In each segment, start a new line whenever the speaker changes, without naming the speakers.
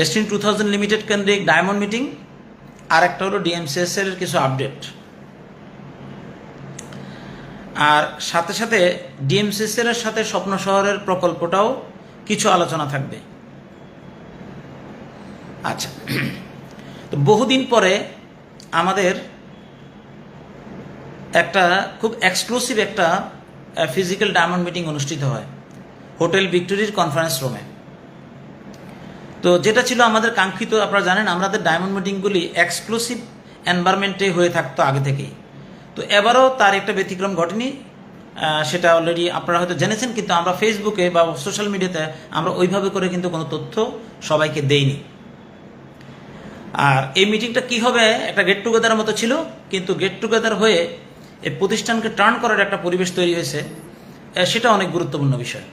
ডেস্টিন two thousand limited কেন্দ্রিক diamond meeting আর একটা হলো ডিএমসিএস এর কিছু আপডেট আর সাথে সাথে ডিএমসিএস এর সাথে স্বপ্ন শহরের প্রকল্পটাও কিছু আলোচনা থাকবে। আচ্ছা তো বহুদিন পরে আমাদের একটা খুব এক্সক্লুসিভ একটা ফিজিক্যাল ডায়মন্ড মিটিং অনুষ্ঠিত হয়, হোটেল ভিক্টোরির কনফারেন্স রুমে তো যেটা ছিল আমাদের কাঙ্ক্ষিত, আপনারা জানেন আমাদের ডায়মন্ড মিটিংগুলি এক্সক্লুসিভ এনভায়রনমেন্টে হয়ে থাকতো আগে থেকেই। তো এবারও তার একটা ব্যতিক্রম ঘটেনি। সেটা অলরেডি আপনারা হয়তো জেনেছেন, কিন্তু আমরা ফেসবুকে বা সোশ্যাল মিডিয়াতে আমরা ওইভাবে করে কিন্তু কোনো তথ্য সবাইকে দেইনি। আর এই মিটিংটা কি হবে, একটা গেট টুগেদারের মতো ছিল, কিন্তু গেট টুগেদার হয়ে এই প্রতিষ্ঠানকে টার্ন করার একটা পরিবেশ তৈরি হয়েছে সেটা অনেক গুরুত্বপূর্ণ বিষয়।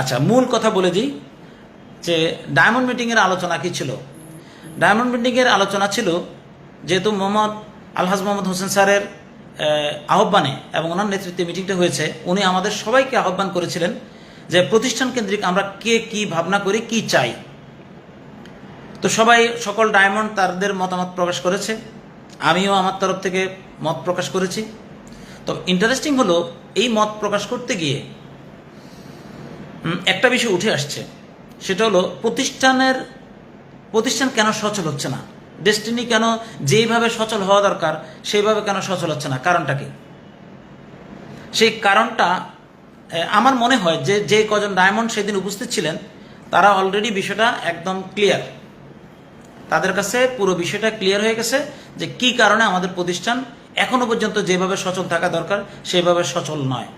আচ্ছা মূল কথা বলে দিই যে ডায়মন্ড মিটিংয়ের আলোচনা কি ছিল? ডায়মন্ড মিটিংয়ের আলোচনা ছিল যেহেতু মোহাম্মদ, আলহাজ মোহাম্মদ হোসেন স্যারের আহ্বানে এবং ওনার নেতৃত্বে মিটিংটা হয়েছে, উনি আমাদের সবাইকে আহ্বান করেছিলেন যে প্রতিষ্ঠান কেন্দ্রিক আমরা কে কি ভাবনা করি, কি চাই। তো সবাই, সকল ডায়মন্ড তাদের মতামত প্রকাশ করেছে, আমিও আমার তরফ থেকে মত প্রকাশ করেছি। তো ইন্টারেস্টিং হলো, এই মত প্রকাশ করতে গিয়ে একটা বিষয় উঠে আসছে। সেটা হলো, প্রতিষ্ঠানের, প্রতিষ্ঠান কেন সচল হচ্ছে না? ডেস্টিনি কেন যেইভাবে সচল হওয়া দরকার, সেইভাবে কেন সচল হচ্ছে না? কারণটা কি? সেই কারণটা আমার মনে হয় যে যে কজন ডায়মন্ড সেদিন উপস্থিত ছিলেন, তারা অলরেডি বিষয়টা একদম ক্লিয়ার তাদের কাছে পুরো বিষয়টা ক্লিয়ার হয়ে গেছে যে কি কারণে আমাদের প্রতিষ্ঠান এখনও পর্যন্ত যেভাবে সচল থাকা দরকার, সেভাবে সচল নয়।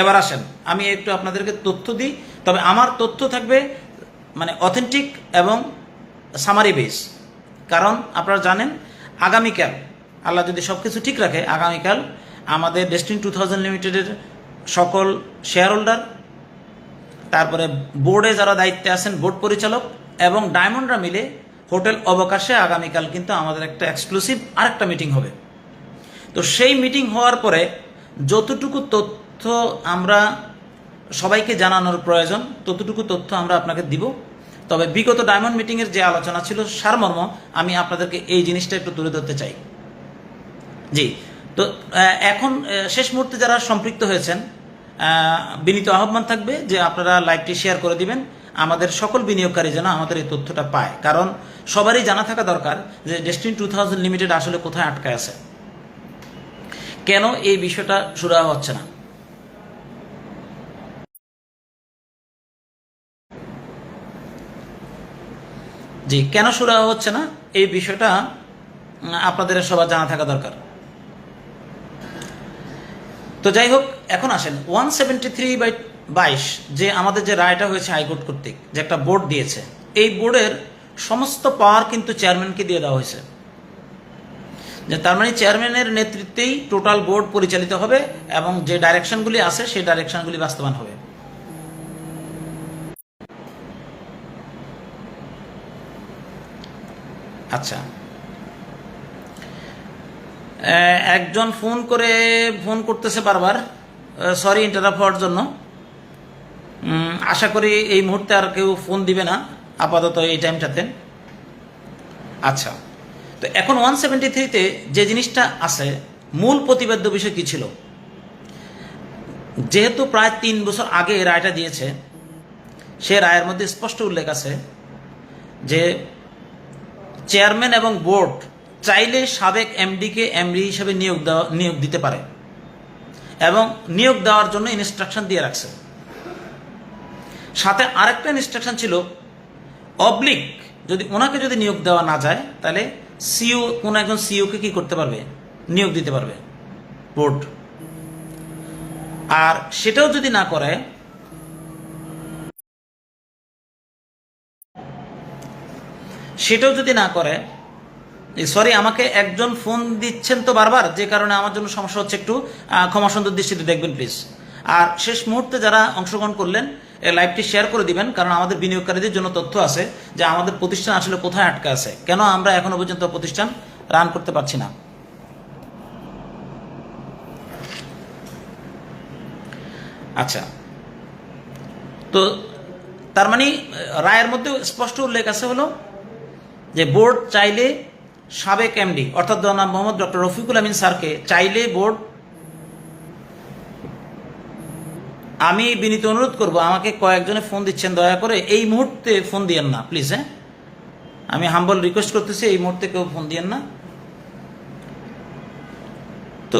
এবার আসেন। আমি একটু আপনাদেরকে তথ্য দিই, তবে আমার তথ্য থাকবে মানে অথেন্টিক এবং সামারি বেস কারণ আপনারা জানেন, আগামীকাল, আল্লাহ যদি সব কিছু ঠিক রাখে, আগামীকাল আমাদের ডেস্টিন টু থাউজেন্ড লিমিটেডের সকল শেয়ার হোল্ডার তারপরে বোর্ডে যারা দায়িত্বে আছেন বোর্ড পরিচালক এবং ডায়মন্ডরা মিলে হোটেল অবকাশে আগামীকাল কিন্তু আমাদের একটা এক্সক্লুসিভ আরেকটা মিটিং হবে। তো সেই মিটিং হওয়ার পরে যতটুকু তথ্য আমরা সবাইকে জানানোর প্রয়োজন, ততটুকু তথ্য আমরা আপনাকে দিব। তবে বিগত ডায়মন্ড মিটিংয়ের যে আলোচনা ছিল, সারমর্ম আমি আপনাদেরকে এই জিনিসটা একটু তুলে ধরতে চাই। জি, তো এখন শেষ মুহূর্তে যারা সম্পৃক্ত হয়েছেন বিনীত আহ্বান থাকবে যে আপনারা লাইভটি শেয়ার করে দিবেন, আমাদের সকল বিনিয়োগকারী যেন আমাদের এই তথ্যটা পায়। কারণ সবারই জানা থাকা দরকার যে ডেস্টিন টু থাউজেন্ড লিমিটেড আসলে কোথায় আটকায় আছে। কেন এই বিষয়টা শুরু হচ্ছে না? জি, কেন শুরু হচ্ছে না? এই বিষয়টা আপনাদের সবার জানা থাকা দরকার। তো যাই হোক, এখন আসেন। ওয়ান সেভেন্টি থ্রি বাই বাইশ, যে আমাদের যে রায়টা হয়েছে হাইকোর্ট কর্তৃক, যে একটা বোর্ড দিয়েছে, এই বোর্ডের সমস্ত পাওয়ার কিন্তু চেয়ারম্যানকে দিয়ে দেওয়া হয়েছে। যে তার মানে চেয়ারম্যানের নেতৃত্বেই টোটাল বোর্ড পরিচালিত হবে এবং যে ডাইরেকশনগুলি আছে, সেই ডাইরেকশনগুলি বাস্তবায়ন হবে। আচ্ছা। একজন ফোন করে ফোন করতেছে বারবার। সরি ইন্টারাপ্ট হওয়ার জন্য। আশা করি এই মুহূর্তে আর কেউ ফোন দিবে না, আপাতত এই টাইমটাতে। আচ্ছা তো এখন ওয়ান সেভেন্টি থ্রিতে যে জিনিসটা আছে, মূল প্রতিবাদ্য বিষয় কি ছিল? যেহেতু প্রায় তিন বছর আগে রায়টা দিয়েছে, সে রায়ের মধ্যে স্পষ্ট উল্লেখ আছে যে চেয়ারম্যান এবং বোর্ড চাইলে সাবেক এমডিকে এমডি হিসেবে নিয়োগ দেওয়া, নিয়োগ দিতে পারে এবং নিয়োগ দেওয়ার জন্য ইনস্ট্রাকশন দিয়ে রাখছে। সাথে আরেকটা ইনস্ট্রাকশন ছিল অবলিক যদি ওনাকে যদি নিয়োগ দেওয়া না যায়, তাহলে সিও কোনো একজন সিওকে কি করতে পারবে? নিয়োগ দিতে পারবে বোর্ড। আর সেটাও যদি না করে সেটাও যদি না করে সরি, আমাকে একজন ফোন দিচ্ছেন তো বারবার, যে কারণে আমার জন্য সমস্যা হচ্ছে একটু ক্ষমা সুন্দর দৃষ্টিতে দেখবেন প্লিজ আর শেষ মুহূর্তে যারা অংশগ্রহণ করলেন, এই লাইভটি শেয়ার করে দিবেন, কারণ আমাদের বিনিয়োগকারীদের জন্য তথ্য আছে যে আমাদের প্রতিষ্ঠান আসলে কোথায় আটকে আছে। কেন আমরা এখনও পর্যন্ত প্রতিষ্ঠান রান করতে পারছি না? আচ্ছা। তো, তার মানে রায়ের মধ্যে স্পষ্ট উল্লেখ আছে হলো যে বোর্ড চাইলে সাবেক এমডি, অর্থাৎ জনাব মোহাম্মদ ডক্টর রফিকুল আমিন স্যারকে চাইলে বোর্ড আমি বিনীত অনুরোধ করব, আমাকে কয়েকজনে ফোন দিচ্ছেন, দয়া করে এই মুহূর্তে ফোন দিয়েন না, প্লিজ হ্যাঁ? আমি হাম্বল রিকোয়েস্ট করতেছি, এই মুহূর্তে কেউ ফোন দিয়েন না। তো,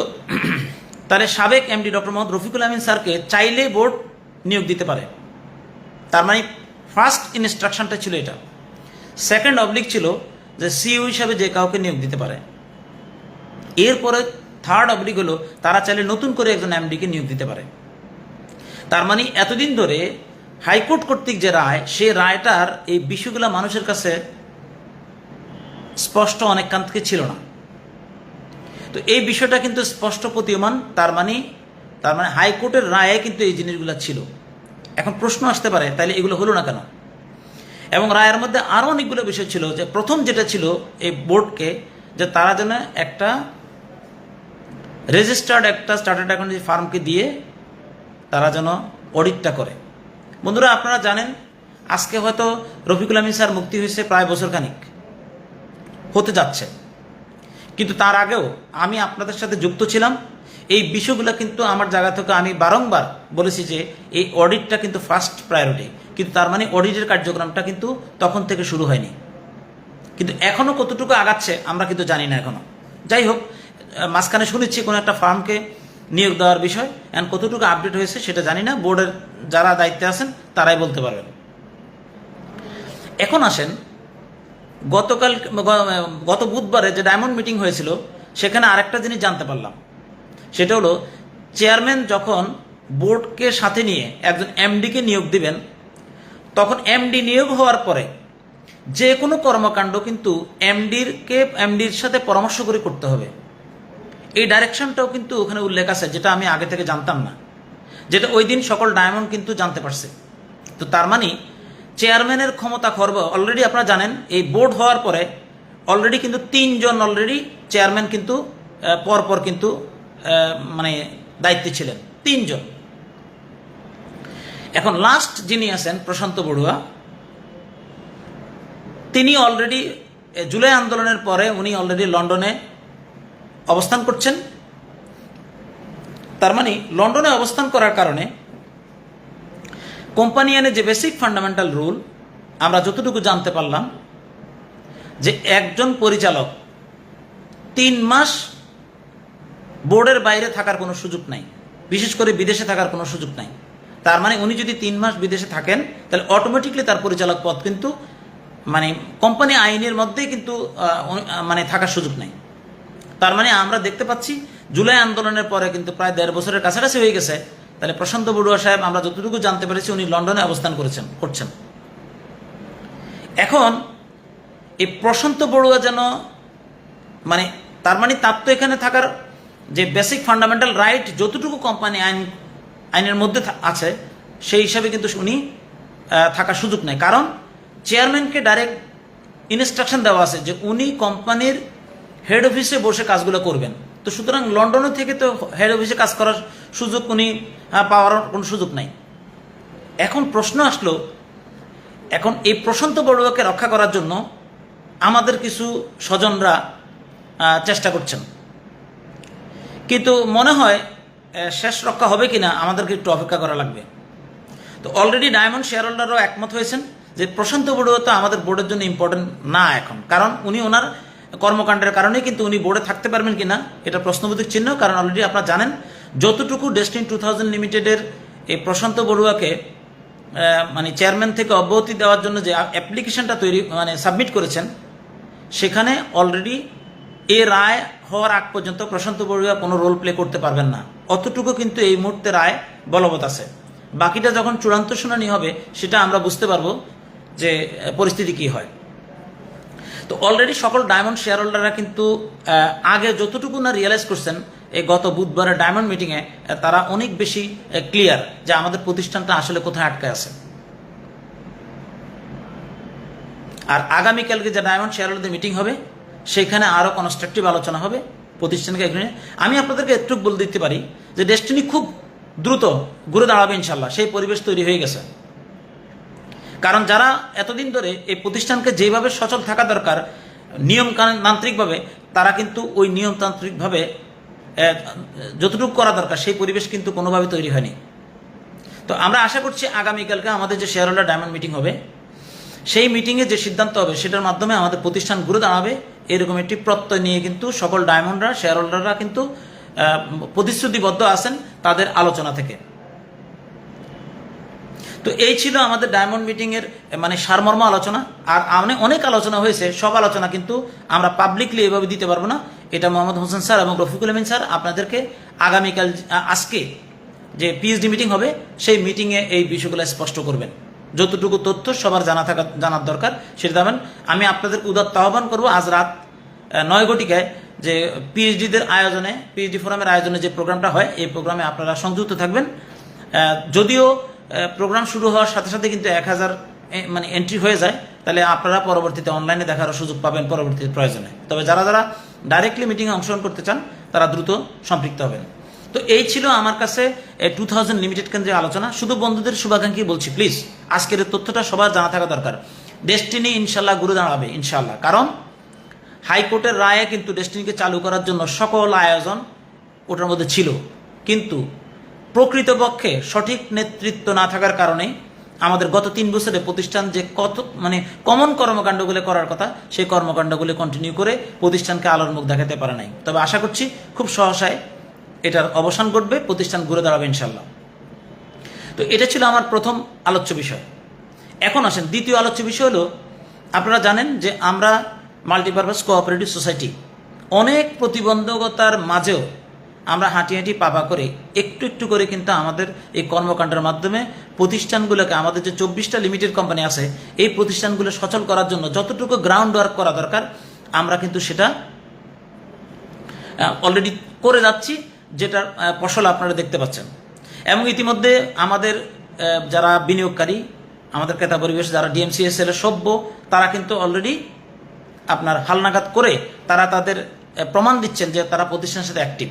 তাহলে সাবেক এমডি ডক্টর মোহাম্মদ রফিকুল আমিন স্যারকে চাইলে বোর্ড নিয়োগ দিতে পারে। তার মানে ফার্স্ট ইনস্ট্রাকশনটা ছিল এটা। সেকেন্ড অবলিক ছিল যে সিইও হিসাবে যে কাউকে নিয়োগ দিতে পারে। এরপরে থার্ড অবলিক হলো, তারা চাইলে নতুন করে একজন এমডিকে নিয়োগ দিতে পারে। তার মানে এতদিন ধরে হাইকোর্ট কর্তৃক যে রায়, সে রায়টার এই বিষয়গুলো মানুষের কাছে স্পষ্ট অনেক কান থেকে ছিল না। তো এই বিষয়টা কিন্তু স্পষ্ট প্রতীয়মান, তার মানে তার মানে হাইকোর্টের রায়ে কিন্তু এই জিনিসগুলো ছিল। এখন প্রশ্ন আসতে পারে তাহলে এগুলো হলো না কেন? এবং রায়ের মধ্যে আরও অনেকগুলো বিষয় ছিল যে প্রথম যেটা ছিল এই বোর্ডকে যে তারা যেন একটা রেজিস্টার্ড একটা স্টার্টার্ড অ্যাকাউন্ট ফার্মকে দিয়ে তারা যেন অডিটটা করে। বন্ধুরা, আপনারা জানেন, আজকে হয়তো রফিকুল আমিন স্যার মুক্তি হয়েছে প্রায় বছর খানিক। হতে যাচ্ছে। কিন্তু তার আগেও আমি আপনাদের সাথে যুক্ত ছিলাম। এই বিষয়গুলো কিন্তু আমার জায়গা থেকে আমি বারংবার বলেছি যে এই অডিটটা কিন্তু ফার্স্ট প্রায়োরিটি কিন্তু তার মানে অডিটের কার্যক্রমটা কিন্তু তখন থেকে শুরু হয়নি। কিন্তু এখনও কতটুকু আগাচ্ছে, আমরা কিন্তু জানি না এখনও। যাই হোক, মাঝখানে শুনেছি কোনো একটা ফার্মকে নিয়োগ দেওয়ার বিষয় এখন কতটুকু আপডেট হয়েছে সেটা জানি না। বোর্ডের যারা দায়িত্বে আছেন, তারাই বলতে পারবেন। এখন আসেন, গতকাল, গত বুধবারে যে ডায়মন্ড মিটিং হয়েছিল, সেখানে আরেকটা জিনিস জানতে পারলাম। সেটা হলো চেয়ারম্যান যখন বোর্ডকে সাথে নিয়ে একজন এমডিকে নিয়োগ দিবেন তখন এমডি নিয়োগ হওয়ার পরে যে কোনো কর্মকাণ্ড কিন্তু এমডির কে এমডির সাথে পরামর্শ করে করতে হবে। এই ডাইরেকশনটাও কিন্তু ওখানে উল্লেখ আছে, যেটা আমি আগে থেকে জানতাম না। যেটা ওই দিন সকল ডায়মন্ড কিন্তু জানতে পারছে। তো তার মানে চেয়ারম্যানের ক্ষমতা খর্ব অলরেডি আপনারা জানেন, এই বোর্ড হওয়ার পরে অলরেডি কিন্তু তিনজন অলরেডি চেয়ারম্যান কিন্তু পরপর কিন্তু মানে দায়িত্বে ছিলেন। তিনজন। এখন লাস্ট যিনি আছেন, প্রশান্ত বড়ুয়া, তিনি অলরেডি জুলাই আন্দোলনের পরে উনি অলরেডি লন্ডনে অবস্থান করছেন। তার মানে লন্ডনে অবস্থান করার কারণে কোম্পানি আইনে যে বেসিক ফান্ডামেন্টাল রুল আমরা যতটুকু জানতে পারলাম, যে একজন পরিচালক তিন মাস বোর্ডের বাইরে থাকার কোনো সুযোগ নাই। বিশেষ করে বিদেশে থাকার কোনো সুযোগ নাই। তার মানে উনি যদি তিন মাস বিদেশে থাকেন, তাহলে অটোমেটিকলি তার পরিচালক পদ কিন্তু মানে কোম্পানি আইনের মধ্যেই কিন্তু মানে থাকার সুযোগ নেই। তার মানে আমরা দেখতে পাচ্ছি, জুলাই আন্দোলনের পরে কিন্তু প্রায় দেড় বছরের কাছাকাছি হয়ে গেছে। তাহলে প্রশান্ত বড়ুয়া সাহেব, আমরা যতটুকু জানতে পেরেছি, উনি লন্ডনে অবস্থান করেছেন, করছেন। এখন, এই প্রশান্ত বড়ুয়া যেন মানে তার মানে তার তো এখানে থাকার যে বেসিক ফান্ডামেন্টাল রাইট যতটুকু কোম্পানি আইন আইনের মধ্যে আছে, সেই হিসাবে কিন্তু উনি থাকার সুযোগ নেই। কারণ চেয়ারম্যানকে ডাইরেক্ট ইনস্ট্রাকশন দেওয়া আছে যে উনি কোম্পানির হেড অফিসে বসে কাজগুলো করবেন। তো সুতরাং লন্ডনে থেকে তো হেড অফিসে কাজ করার সুযোগ উনি পাওয়ার কোনো সুযোগ নাই। এখন প্রশ্ন আসলো, এখন এই প্রশান্ত বড়ুয়াকে রক্ষা করার জন্য আমাদের কিছু স্বজনরা চেষ্টা করছেন। কিন্তু মনে হয় শেষ রক্ষা হবে কিনা আমাদেরকে একটু অপেক্ষা করা লাগবে। তো অলরেডি ডায়মন্ড শেয়ার হোল্ডারও একমত হয়েছেন যে প্রশান্ত বড়ুয়া তো আমাদের বোর্ডের জন্য ইম্পর্টেন্ট না এখন। কারণ উনি ওনার কর্মকাণ্ডের কারণে কিন্তু উনি বোর্ডে থাকতে পারবেন কিনা এটা প্রশ্নবোধক চিহ্ন, কারণ অলরেডি আপনারা জানেন, যতটুকু ডেস্টিন টু থাউজেন্ড লিমিটেডের এই প্রশান্ত বড়ুয়াকে মানে চেয়ারম্যান থেকে অব্যাহতি দেওয়ার জন্য যে অ্যাপ্লিকেশনটা তৈরি মানে সাবমিট করেছেন, সেখানে অলরেডি এ রায় হওয়ার আগ পর্যন্ত প্রশান্ত বড়ুয়া কোনো রোল প্লে করতে পারবেন না। অতটুকু কিন্তু এই মুহূর্তে রায় বলবৎ আছে। বাকিটা যখন চূড়ান্ত শুনানি হবে, সেটা আমরা বুঝতে পারব যে পরিস্থিতি কি হয়। তো অলরেডি সকল ডায়মন্ড শেয়ার হোল্ডাররা কিন্তু আগে যতটুকু না রিয়েলাইজ করছেন এই গত বুধবারের ডায়মন্ড মিটিংয়ে তারা অনেক বেশি ক্লিয়ার যে আমাদের প্রতিষ্ঠানটা আসলে কোথায় আটকে আছে। আর আগামীকালকে যে ডায়মন্ড শেয়ার হোল্ডারদের মিটিং হবে, সেখানে আরও কনস্ট্রাকটিভ আলোচনা হবে। প্রতিষ্ঠানকে এখানে। আমি আপনাদেরকে একটু বলে দিতে পারি যে ডেস্টিনি খুব দ্রুত ঘুরে দাঁড়াবে ইনশাল্লাহ সেই পরিবেশ তৈরি হয়ে গেছে। কারণ যারা এতদিন ধরে এই প্রতিষ্ঠানকে যেভাবে সচল থাকা দরকার নিয়মতান্ত্রিকভাবে তারা কিন্তু ওই নিয়মতান্ত্রিকভাবে যতটুকু করা দরকার, সেই পরিবেশ কিন্তু কোনোভাবে তৈরি হয়নি। তো আমরা আশা করছি আগামীকালকে আমাদের যে শেয়ার হোল্ডার ডায়মন্ড মিটিং হবে, সেই মিটিংয়ে যে সিদ্ধান্ত হবে, সেটার মাধ্যমে আমাদের প্রতিষ্ঠান ঘুরে দাঁড়াবে। এরকম একটি প্রত্যয় নিয়ে কিন্তু সকল ডায়মন্ডরা শেয়ার হোল্ডাররা কিন্তু প্রতিশ্রুতিবদ্ধ আছেন তাদের আলোচনা থেকে। তো এই ছিল আমাদের ডায়মন্ড মিটিংয়ের মানে সারমর্ম আলোচনা। আর অনেক অনেক আলোচনা হয়েছে, সব আলোচনা কিন্তু আমরা পাবলিকলি এভাবে দিতে পারব না। এটা মোহাম্মদ হোসেন স্যার এবং রফিকুল আমিন স্যার আপনাদেরকে আগামীকাল, আজকে যে পিএইচডি মিটিং হবে, সেই মিটিংয়ে এই বিষয়গুলো স্পষ্ট করবেন। যতটুকু তথ্য সবার জানা থাকা, জানার দরকার, সেটা দেবেন। আমি আপনাদের উদাত্ত আহ্বান করব, আজ রাত নয় ঘটিকায় যে পিএইচডিদের আয়োজনে পিএইচডি ফোরামের আয়োজনে যে প্রোগ্রামটা হয়, এই প্রোগ্রামে আপনারা সংযুক্ত থাকবেন। যদিও প্রোগ্রাম শুরু হওয়ার সাথে সাথে কিন্তু এক হাজার মানে এন্ট্রি হয়ে যায়, তাহলে আপনারা পরবর্তীতে অনলাইনে দেখারও সুযোগ পাবেন পরবর্তীতে প্রয়োজনে। তবে যারা যারা ডাইরেক্টলি মিটিংয়ে অংশগ্রহণ করতে চান, তারা দ্রুত সম্পৃক্ত হবেন। তো এই ছিল আমার কাছে টু থাউজেন্ড লিমিটেড কেন্দ্রে আলোচনা। শুধু বন্ধুদের শুভাকাঙ্ক্ষী বলছি প্লিজ আজকের তথ্যটা সবার জানা থাকা দরকার। ডেস্টিনি ইনশাল্লাহ গুরু দাঁড়াবে ইনশাল্লাহ কারণ হাইকোর্টের রায়ে কিন্তু ডেস্টিনিকে চালু করার জন্য সকল আয়োজন ওটার মধ্যে ছিল। কিন্তু প্রকৃতপক্ষে সঠিক নেতৃত্ব না থাকার কারণে আমাদের গত তিন বছরে প্রতিষ্ঠান যে কত মানে কমন কর্মকাণ্ডগুলো করার কথা, সেই কর্মকাণ্ডগুলো কন্টিনিউ করে প্রতিষ্ঠানকে আলোর মুখ দেখাতে পারে নাই। তবে আশা করছি খুব সহসায় এটার অবসান ঘটবে, প্রতিষ্ঠান ঘুরে দাঁড়াবে ইনশাল্লাহ তো এটা ছিল আমার প্রথম আলোচ্য বিষয়। এখন আসেন, দ্বিতীয় আলোচ্য বিষয় হলো, আপনারা জানেন যে আমরা মাল্টিপারপাস কোঅপারেটিভ সোসাইটি, অনেক প্রতিবন্ধকতার মাঝেও আমরা হাঁটি হাঁটি পাপা করে, একটু একটু করে কিন্তু আমাদের এই কর্মকাণ্ডের মাধ্যমে প্রতিষ্ঠানগুলোকে, আমাদের যে চব্বিশটা লিমিটেড কোম্পানি আছে, এই প্রতিষ্ঠানগুলো সচল করার জন্য যতটুকু গ্রাউন্ড ওয়ার্ক করা দরকার, আমরা কিন্তু সেটা অলরেডি করে যাচ্ছি। যেটার ফসল আপনারা দেখতে পাচ্ছেন। এবং ইতিমধ্যে আমাদের যারা বিনিয়োগকারী, আমাদের ক্রেতা পরিবেশ, যারা ডিএমসিএসএল এর সভ্য, তারা কিন্তু অলরেডি আপনার হালনাগাদ করে তারা তাদের প্রমাণ দিচ্ছেন যে তারা প্রতিষ্ঠানের সাথে অ্যাক্টিভ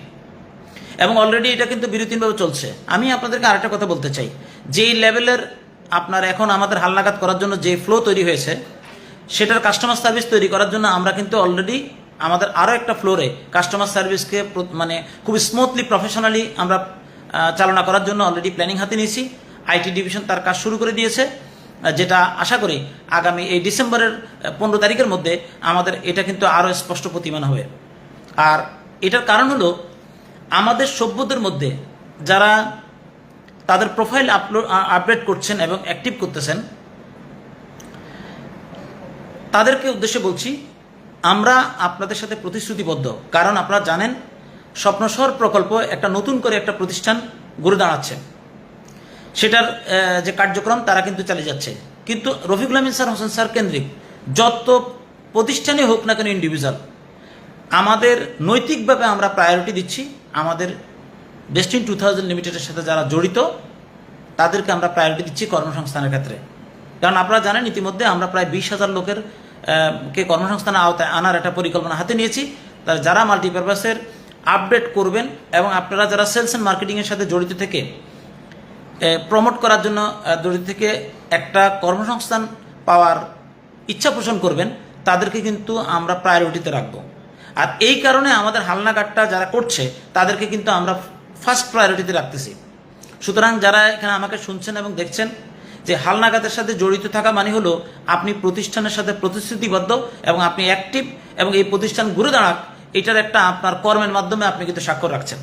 এবং অলরেডি এটা কিন্তু বিরতিনভাবে চলছে। আমি আপনাদেরকে আরেকটা কথা বলতে চাই। যেই লেভেলের আপনার এখন আমাদের হালনাগাদ করার জন্য যে ফ্লো তৈরি হয়েছে, সেটার কাস্টমার সার্ভিস তৈরি করার জন্য আমরা কিন্তু অলরেডি আমাদের আরও একটা ফ্লোরে কাস্টমার সার্ভিসকে মানে খুব স্মুথলি প্রফেশনালি আমরা চালনা করার জন্য অলরেডি প্ল্যানিং হাতে নিয়েছি। আইটি ডিভিশন তার কাজ শুরু করে দিয়েছে। যেটা আশা করি আগামী এই ডিসেম্বরের পনেরো তারিখের মধ্যে আমাদের এটা কিন্তু আরও স্পষ্ট প্রতিমান হবে। আর এটার কারণ হলো আমাদের সভ্যদের মধ্যে যারা তাদের প্রোফাইল আপলোড আপডেট করছেন এবং অ্যাক্টিভ করতেছেন, তাদেরকে উদ্দেশ্যে বলছি আমরা আপনাদের সাথে প্রতিশ্রুতিবদ্ধ। কারণ আপনারা জানেন স্বপ্নশহর প্রকল্প একটা নতুন করে একটা প্রতিষ্ঠান গড়ে দাঁড়াচ্ছে। সেটার যে কার্যক্রম, তারা কিন্তু চালিয়ে যাচ্ছে। কিন্তু রফিকুল আমিন স্যার, হোসেন স্যার কেন্দ্রিক, যত প্রতিষ্ঠানে হোক না কেন ইন্ডিভিজুয়াল আমাদের নৈতিকভাবে আমরা প্রায়োরিটি দিচ্ছি। আমাদের ডেস্টিন টু থাউজেন্ড লিমিটেডের সাথে যারা জড়িত, তাদেরকে আমরা প্রায়োরিটি দিচ্ছি কর্মসংস্থানের ক্ষেত্রে। কারণ আপনারা জানেন, ইতিমধ্যে আমরা প্রায় বিশ হাজার লোকের কে কর্মসংস্থানের আওতায় আনার একটা পরিকল্পনা হাতে নিয়েছি। তার যারা মাল্টিপারপাসের আপডেট করবেন এবং আপনারা যারা সেলস অ্যান্ড মার্কেটিংয়ের সাথে জড়িত থেকে প্রমোট করার জন্য জড়িত থেকে একটা কর্মসংস্থান পাওয়ার ইচ্ছা পোষণ করবেন, তাদেরকে কিন্তু আমরা প্রায়োরিটিতে রাখব। আর এই কারণে আমাদের হালনাগাটটা যারা করছে, তাদেরকে কিন্তু আমরা ফার্স্ট প্রায়োরিটিতে রাখতেছি। সুতরাং যারা এখানে আমাকে শুনছেন এবং দেখছেন যে হালনাগাদের সাথে জড়িত থাকা মানে হলো আপনি প্রতিষ্ঠানের সাথে প্রতিশ্রুতিবদ্ধ এবং আপনি অ্যাক্টিভ এবং এই প্রতিষ্ঠান ঘুরে দাঁড়াক, এটার একটা আপনার কর্মের মাধ্যমে আপনি কিন্তু স্বাক্ষর রাখছেন।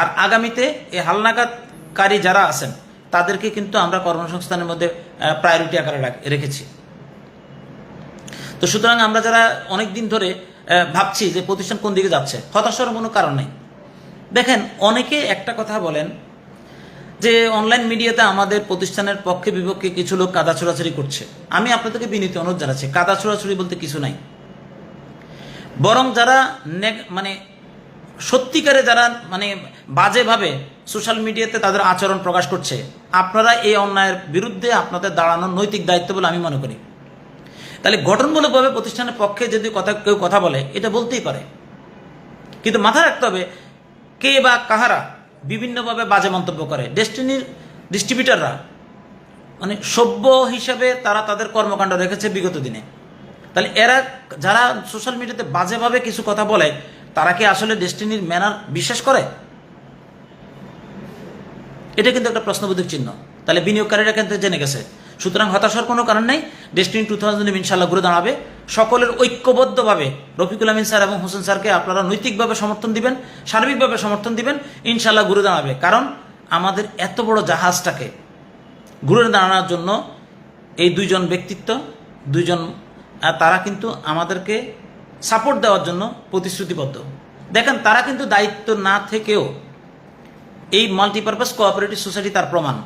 আর আগামীতে এই হালনাগাদকারী যারা আছেন, তাদেরকে কিন্তু আমরা কর্মসংস্থানের মধ্যে প্রায়োরিটি আকারে রেখেছি। তো সুতরাং আমরা যারা অনেক দিন ধরে ভাবছি যে প্রতিষ্ঠান কোন দিকে যাচ্ছে, হতাশার কোনো কারণ নেই। দেখেন, অনেকে একটা কথা বলেন যে অনলাইন মিডিয়াতে আমাদের প্রতিষ্ঠানের পক্ষে বিপক্ষে কিছু লোক কাদা ছোড়াছড়ি করছে। আমি আপনাদেরকে বিনীত অনুরোধ জানাচ্ছি, কাদা ছোড়াছড়ি বলতে কিছু নাই। বরং যারা মানে সত্যিকারে যারা মানে বাজেভাবে সোশ্যাল মিডিয়াতে তাদের আচরণ প্রকাশ করছে, আপনারা এই অন্যায়ের বিরুদ্ধে আপনাদের দাঁড়ানোর নৈতিক দায়িত্ব বলে আমি মনে করি। তাহলে গঠনমূলকভাবে প্রতিষ্ঠানের পক্ষে যদি কথা, কেউ কথা বলে, এটা বলতেই পারে। কিন্তু মাথায় রাখতে হবে, কে বা কাহারা বিভিন্নভাবে বাজে মন্তব্য করে। ডেস্টিনির ডিস্ট্রিবিউটাররা মানে সভ্য হিসাবে তারা তাদের কর্মকাণ্ড রেখেছে বিগত দিনে। তাহলে এরা, যারা সোশ্যাল মিডিয়াতে বাজেভাবে কিছু কথা বলে, তারা কি আসলে ডেস্টিনির ম্যানার বিশ্বাস করে? এটা কিন্তু একটা প্রশ্নবোধক চিহ্ন। তাহলে বিনিয়োগকারীরা কিন্তু জেনে গেছে। সুতরাং হতাশার কোনো কারণ নেই। ডেস্টিনি টু থাউজেন্ড ইনশাল্লাহ ঘুরে দাঁড়াবে। সকলের ঐক্যবদ্ধভাবে রফিকুল আমিন স্যার এবং হোসেন স্যারকে আপনারা নৈতিকভাবে সমর্থন দিবেন, সার্বিকভাবে সমর্থন দিবেন ইনশাল্লাহ ঘুরে দাঁড়াবে। কারণ আমাদের এত বড় জাহাজটাকে ঘুরে দাঁড়ানোর জন্য এই দুইজন ব্যক্তিত্ব, দুইজন তারা কিন্তু আমাদেরকে সাপোর্ট দেওয়ার জন্য প্রতিশ্রুতিবদ্ধ। দেখেন, তারা কিন্তু দায়িত্ব না থেকেও এই মাল্টিপারপাস কোঅপারেটিভ সোসাইটি তার প্রমাণ।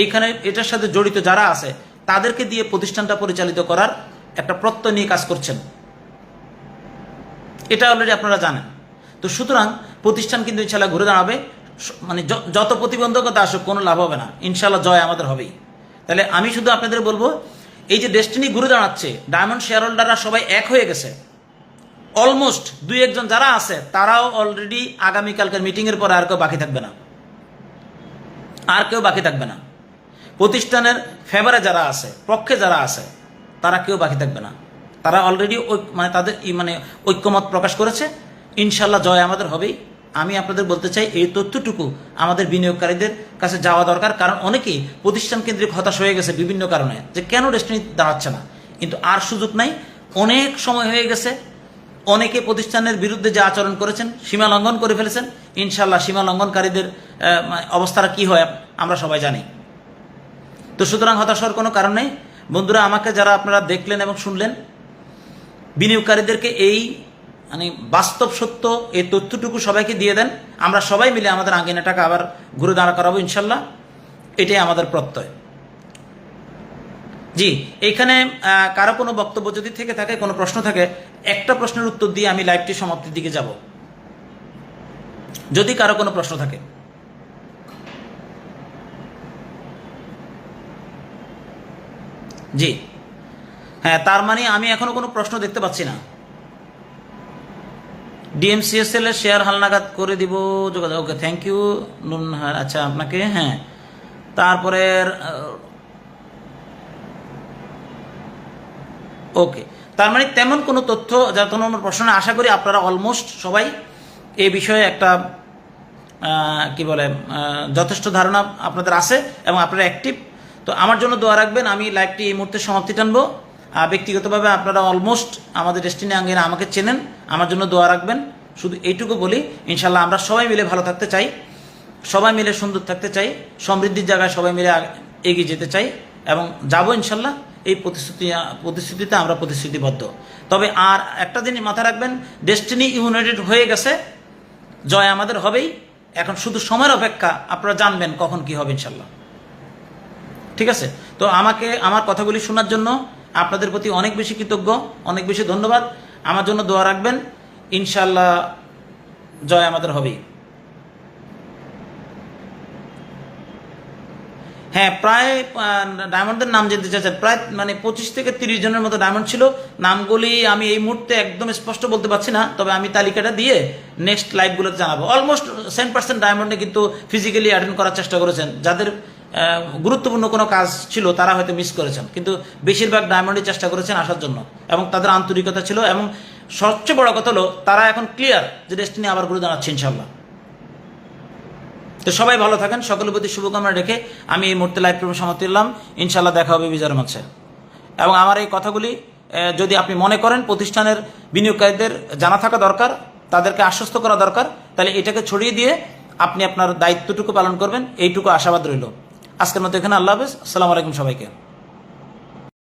এইখানে এটার সাথে জড়িত যারা আছে, তাদেরকে দিয়ে প্রতিষ্ঠানটা পরিচালিত করার একটা প্রত্যয় নিয়ে কাজ করছেন। এটা অলরেডি আপনারা জানেন। তো সুতরাং প্রতিষ্ঠান কিন্তু ইনশাল্লাহ ঘুরে দাঁড়াবে। মানে যত প্রতিবন্ধকতা আসুক, কোনো লাভ হবে না। ইনশাল্লাহ জয় আমাদের হবেই। তাহলে আমি শুধু আপনাদের বলব, এই যে ডেস্টিনি ঘুরে দাঁড়াচ্ছে ডায়মন্ড শেয়ার হোল্ডাররা সবাই এক হয়ে গেছে। অলমোস্ট দুই একজন যারা আছে, তারাও অলরেডি আগামীকালকের মিটিংয়ের পরে আর কেউ বাকি থাকবে না। আর কেউ বাকি থাকবে না। প্রতিষ্ঠানের ফেভারে যারা আছে, পক্ষে যারা আছে তারা কেউ বাকি থাকবে না। তারা অলরেডি মানে তাদের মানে ঐক্যমত প্রকাশ করেছে। ইনশাল্লাহ জয় আমাদের হবেই। আমি আপনাদের বলতে চাই, এই তথ্যটুকু আমাদের বিনিয়োগকারীদের কাছে যাওয়া দরকার। কারণ অনেকেই প্রতিষ্ঠান কেন্দ্রিক হতাশ হয়ে গেছে বিভিন্ন কারণে, যে কেন ডেস্টিনি দাঁড়াচ্ছে না। কিন্তু আর সুযোগ নাই। অনেক সময় হয়ে গেছে। অনেকে প্রতিষ্ঠানের বিরুদ্ধে যে আচরণ করেছেন, সীমা লঙ্ঘন করে ফেলেছেন। ইনশাল্লাহ সীমা লঙ্ঘনকারীদের অবস্থাটা কি হয় আমরা সবাই জানি। তো সুতরাং হতাশার কোনো কারণ নেই। বন্ধুরা, আমাকে যারা আপনারা দেখলেন এবং শুনলেন, বিনিয়োগকারীদেরকে এই মানে বাস্তব সত্য, এই তথ্যটুকু সবাইকে দিয়ে দেন। আমরা সবাই মিলে আমাদের আঙ্গিনাটাকে আবার ঘুরে দাঁড়া করাবো, ইনশাল্লাহ। এটাই আমাদের প্রত্যয়। জি, এইখানে কারও কোনো বক্তব্য যদি থেকে থাকে, কোনো প্রশ্ন থাকে, একটা প্রশ্নের উত্তর দিয়ে আমি লাইভটি সমাপ্তির দিকে যাব। যদি কারও কোনো প্রশ্ন থাকে। জি। হ্যাঁ তার মানে আমি এখনও কোনো প্রশ্ন দেখতে পাচ্ছি না। ডিএমসিএসএল এর শেয়ার হালনাগাদ করে দিব, যোগাযোগ ওকে থ্যাংক ইউ নুন আচ্ছা আপনাকে হ্যাঁ। তারপরে ওকে। তার মানে তেমন কোনো তথ্য যা কোনো আমার প্রশ্ন। আশা করি আপনারা অলমোস্ট সবাই এই বিষয়ে একটা কি বলে যথেষ্ট ধারণা আপনাদের আছে এবং আপনারা অ্যাক্টিভ তো আমার জন্য দোয়া রাখবেন, আমি লাইভটি এই মুহূর্তে সমাপ্তি টানবো। ব্যক্তিগতভাবে আপনারা অলমোস্ট আমাদের ডেস্টিনি আঙ্গিনা আমাকে চেনেন, আমার জন্য দোয়া রাখবেন। শুধু এইটুকু বলি ইনশাল্লাহ আমরা সবাই মিলে ভালো থাকতে চাই, সবাই মিলে সুন্দর থাকতে চাই, সমৃদ্ধির জায়গায় সবাই মিলে এগিয়ে যেতে চাই এবং যাব ইনশাল্লাহ এই প্রতিশ্রুতি, প্রতিশ্রুতিতে আমরা প্রতিশ্রুতিবদ্ধ। তবে আর একটা জিনিস মাথায় রাখবেন ডেস্টিনি ইউনাইটেড হয়ে গেছে, জয় আমাদের হবেই। এখন শুধু সময়ের অপেক্ষা, আপনারা জানবেন কখন কি হবে ইনশাল্লাহ ঠিক আছে? তো আমাকে, আমার কথাগুলি শোনার জন্য আপনাদের প্রতি অনেক বেশি কৃতজ্ঞ, অনেক বেশি ধন্যবাদ। আমার জন্য দোয়া রাখবেন। ইনশাল্লাহ জয় আমাদের হবেই। হ্যাঁ প্রায় ডায়মন্ডের নাম জানতে চাচ্ছেন প্রায় মানে পঁচিশ থেকে তিরিশ জনের মতো ডায়মন্ড ছিল। নামগুলি আমি এই মুহূর্তে একদম স্পষ্ট বলতে পারছি না, তবে আমি তালিকাটা দিয়ে নেক্সট লাইভগুলোতে জানাব। অলমোস্ট সেন পার্সেন্ট ডায়মন্ডে কিন্তু ফিজিক্যালি অ্যাটেন্ড করার চেষ্টা করেছেন। যাদের গুরুত্বপূর্ণ কোনো কাজ ছিল, তারা হয়তো মিস করেছেন। কিন্তু বেশিরভাগ ডায়মন্ডই চেষ্টা করেছেন আসার জন্য। এবং তাদের আন্তরিকতা ছিল, এবং সবচেয়ে বড় কথা হলো, তারা এখন ক্লিয়ার যে ডেস্টিনি আবার ঘুরে দাঁড়াচ্ছে ইনশাল্লাহ তো সবাই ভালো থাকেন, সকলের প্রতি শুভকামনা রেখে আমি এই মুহূর্তে লাইভ প্রোগ্রাম সমাপ্তি দিলাম ইনশাল্লাহ দেখা হবে বিজয়ের মঞ্চে এবং আমার এই কথাগুলি যদি আপনি মনে করেন, প্রতিষ্ঠানের বিনিয়োগকারীদের জানা থাকা দরকার, তাদেরকে আশ্বস্ত করা দরকার, তাহলে এটাকে ছড়িয়ে দিয়ে আপনি আপনার দায়িত্বটুকু পালন করবেন, এইটুকু আশাবাদ রইল। আজকের মতো এখানে আল্লাহ হাফেজ। আসসালামু আলাইকুম সবাইকে।